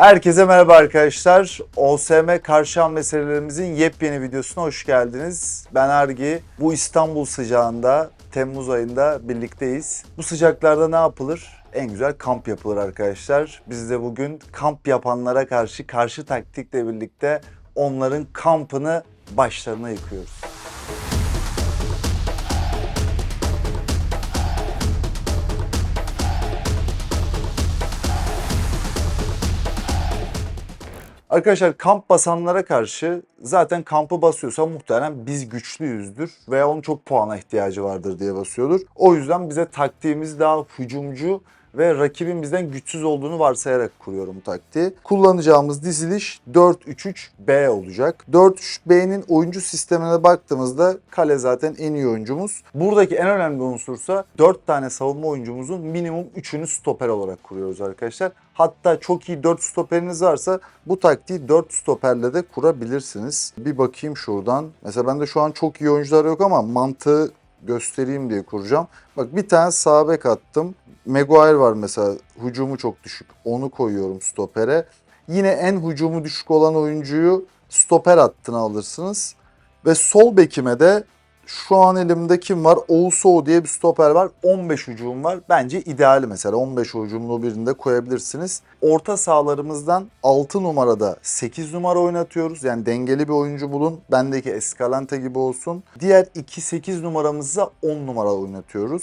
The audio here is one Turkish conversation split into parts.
Herkese merhaba arkadaşlar. OSM karşı hamle serilerimizin yepyeni videosuna hoş geldiniz. Ben Ergi. Bu İstanbul sıcağında, Temmuz ayında birlikteyiz. Bu sıcaklarda ne yapılır? En güzel kamp yapılır arkadaşlar. Biz de bugün kamp yapanlara karşı karşı taktikle birlikte onların kampını başlarına yıkıyoruz. Arkadaşlar kamp basanlara karşı zaten kampı basıyorsa muhtemelen biz güçlüyüzdür veya onun çok puana ihtiyacı vardır diye basıyordur. O yüzden bize taktiğimiz daha hücumcu ve rakibin bizden güçsüz olduğunu varsayarak kuruyorum bu taktiği. Kullanacağımız diziliş 4-3-3-B olacak. 4-3-B'nin oyuncu sistemine baktığımızda kale zaten en iyi oyuncumuz. Buradaki en önemli unsursa 4 tane savunma oyuncumuzun minimum 3'ünü stoper olarak kuruyoruz arkadaşlar. Hatta çok iyi 4 stoperiniz varsa bu taktiği 4 stoperle de kurabilirsiniz. Bir bakayım şuradan. Mesela bende şu an çok iyi oyuncular yok ama mantığı göstereyim diye kuracağım. Bak bir tane bek attım. Maguire var mesela hücumu çok düşük. Onu koyuyorum stopere. Yine en hücumu düşük olan oyuncuyu stoper hattına alırsınız. Ve sol bekime de şu an elimde kim var? Oğuzsoğu diye bir stoper var. 15 hücum var. Bence ideali mesela. 15 hücumlu birinde koyabilirsiniz. Orta sahalarımızdan 6 numarada 8 numara oynatıyoruz. Yani dengeli bir oyuncu bulun. Bendeki Escalante gibi olsun. Diğer 2-8 numaramızda 10 numara oynatıyoruz.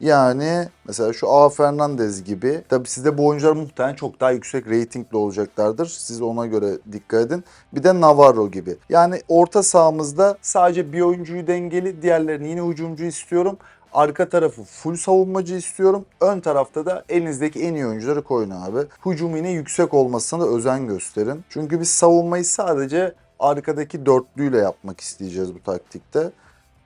Yani mesela şu A Fernandez gibi. Tabi sizde bu oyuncular muhtemelen çok daha yüksek reytingli olacaklardır. Siz ona göre dikkat edin. Bir de Navarro gibi. Yani orta sahamızda sadece bir oyuncuyu dengeli, diğerlerini yine hücumcu istiyorum. Arka tarafı full savunmacı istiyorum. Ön tarafta da elinizdeki en iyi oyuncuları koyun abi. Hücum yine yüksek olmasına da özen gösterin. Çünkü biz savunmayı sadece arkadaki dörtlüyle yapmak isteyeceğiz bu taktikte.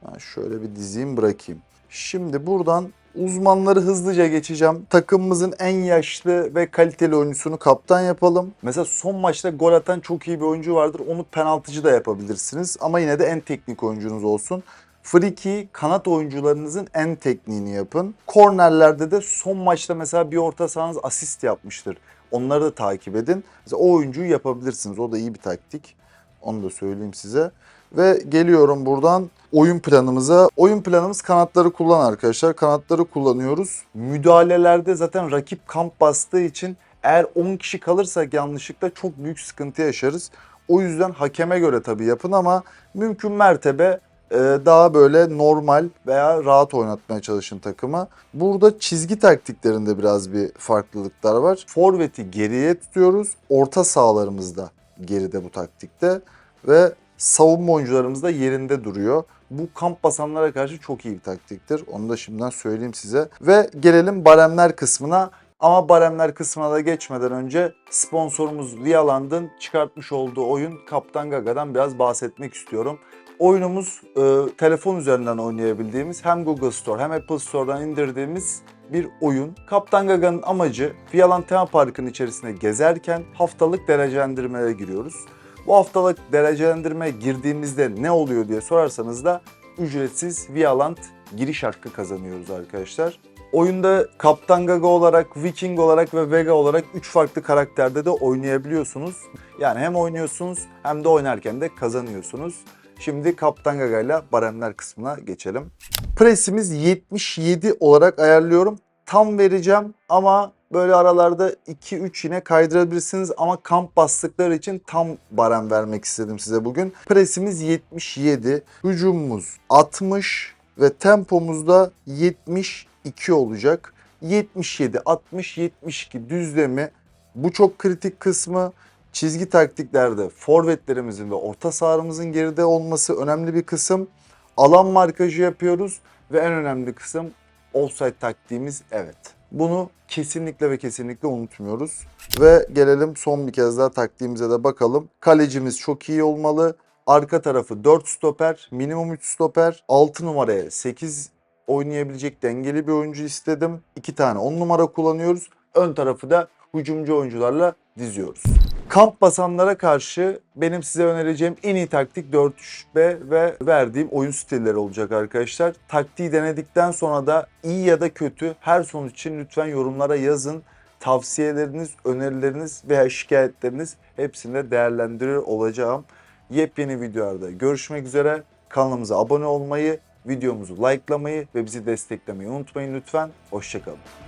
Ben şöyle bir dizeyim bırakayım. Şimdi buradan uzmanları hızlıca geçeceğim. Takımımızın en yaşlı ve kaliteli oyuncusunu kaptan yapalım. Mesela son maçta gol atan çok iyi bir oyuncu vardır. Onu penaltıcı da yapabilirsiniz. Ama yine de en teknik oyuncunuz olsun. Friki kanat oyuncularınızın en tekniğini yapın. Kornerlerde de son maçta mesela bir orta sahanız asist yapmıştır. Onları da takip edin. Mesela o oyuncuyu yapabilirsiniz. O da iyi bir taktik. Onu da söyleyeyim size. Ve geliyorum buradan oyun planımıza. Oyun planımız kanatları kullan arkadaşlar. Kanatları kullanıyoruz. Müdahalelerde zaten rakip kamp bastığı için eğer 10 kişi kalırsak yanlışlıkla çok büyük sıkıntı yaşarız. O yüzden hakeme göre tabii yapın ama mümkün mertebe e, daha böyle normal veya rahat oynatmaya çalışın takımı. Burada çizgi taktiklerinde biraz bir farklılıklar var. Forvet'i geriye tutuyoruz. Orta sahalarımız da geride bu taktikte ve savunma oyuncularımız da yerinde duruyor. Bu kamp basanlara karşı çok iyi bir taktiktir. Onu da şimdiden söyleyeyim size. Ve gelelim baremler kısmına. Ama baremler kısmına da geçmeden önce sponsorumuz Vialand'ın çıkartmış olduğu oyun Kaptan Gaga'dan biraz bahsetmek istiyorum. Oyunumuz e, telefon üzerinden oynayabildiğimiz hem Google Store hem Apple Store'dan indirdiğimiz bir oyun. Kaptan Gaga'nın amacı Vialand tema parkının içerisinde gezerken haftalık derecelendirmelere giriyoruz. Bu haftalık derecelendirmeye girdiğimizde ne oluyor diye sorarsanız da ücretsiz Vialand giriş hakkı kazanıyoruz arkadaşlar. Oyunda Kaptan Gaga olarak, Viking olarak ve Vega olarak 3 farklı karakterde de oynayabiliyorsunuz. Yani hem oynuyorsunuz hem de oynarken de kazanıyorsunuz. Şimdi Kaptan Gaga ile baremler kısmına geçelim. Presimiz 77 olarak ayarlıyorum. Tam vereceğim ama böyle aralarda 2-3 yine kaydırabilirsiniz ama kamp bastıkları için tam barem vermek istedim size bugün. Presimiz 77, hücumumuz 60 ve tempomuzda 72 olacak. 77, 60, 72 düzlemi bu çok kritik kısmı. Çizgi taktiklerde forvetlerimizin ve orta sahamızın geride olması önemli bir kısım. Alan markajı yapıyoruz ve en önemli kısım offside taktiğimiz evet. Bunu kesinlikle ve kesinlikle unutmuyoruz. Ve gelelim son bir kez daha taktiğimize de bakalım. Kalecimiz çok iyi olmalı. Arka tarafı 4 stoper, minimum 3 stoper. 6 numaraya 8 oynayabilecek dengeli bir oyuncu istedim. 2 tane 10 numara kullanıyoruz. Ön tarafı da hücumcu oyuncularla diziyoruz. Kamp basanlara karşı benim size önereceğim en iyi taktik 4-3-5 ve verdiğim oyun stilleri olacak arkadaşlar. Taktiği denedikten sonra da iyi ya da kötü her sonuç için lütfen yorumlara yazın. Tavsiyeleriniz, önerileriniz veya şikayetleriniz hepsini de değerlendiriyor olacağım. Yepyeni videolarda görüşmek üzere. Kanalımıza abone olmayı, videomuzu likelamayı ve bizi desteklemeyi unutmayın lütfen. Hoşçakalın.